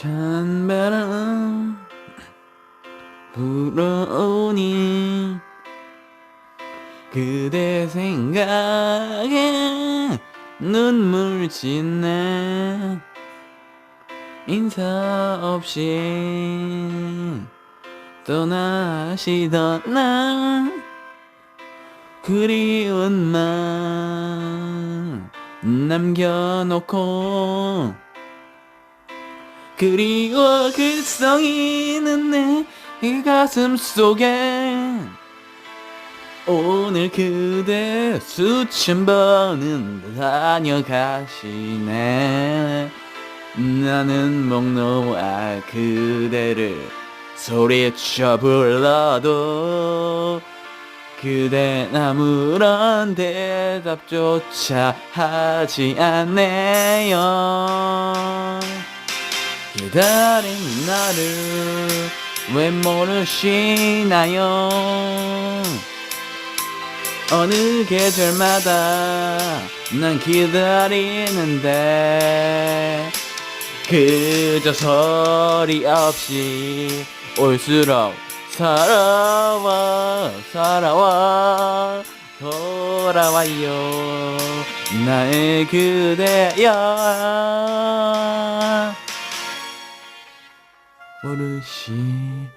찬 바람 불어오니 그대 생각에 눈물 지나 인사 없이 떠나시던 날 그리운 맘 남겨놓고 그리워 그 성이는 내 가슴 속에. 오늘 그대 수천 번은 다녀가시네. 나는 목 놓아 그대를 소리쳐 불러도 그댄 아무런 대답조차 하지 않네요 기다린 나를 왜 모르시나요? 어느 계절마다 난 기다리는데 그저 소리 없이 올수록 살아와 살아와 돌아와요. 나의 그대야 모르시나요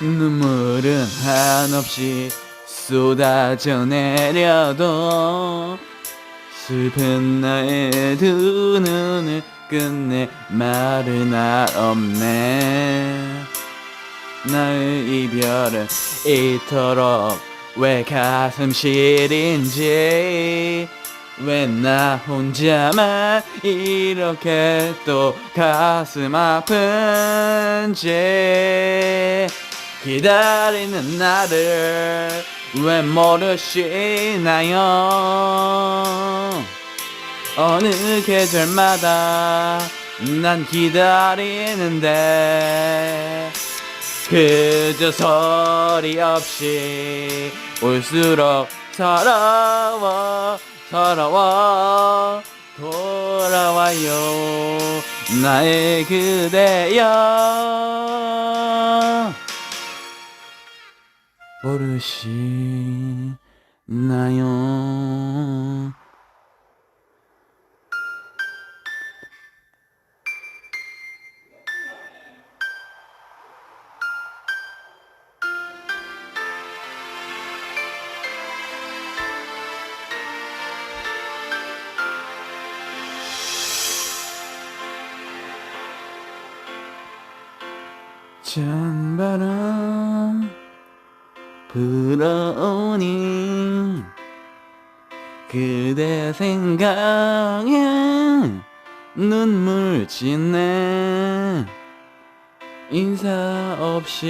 눈물은 한없이 쏟아져 내려도 슬픈 나의 두 눈을 끝내 마른 날 없네. 나의 이별은 이토록 왜 가슴 시린지 왜 나 혼자만 이렇게 또 가슴 아픈지 기다리는 나를 왜 모르시나요? 어느 계절마다 난 기다리는데 그저 소리 없이 올수록 서러워 서러워 돌아와요. 나의 그대여 모르시나요? 찬바람 불어오니 그대 생각에 눈물 짓네. 인사 없이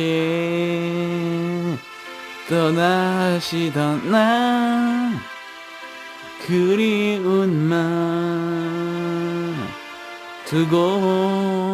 떠나시던 날 그리운 맘 두고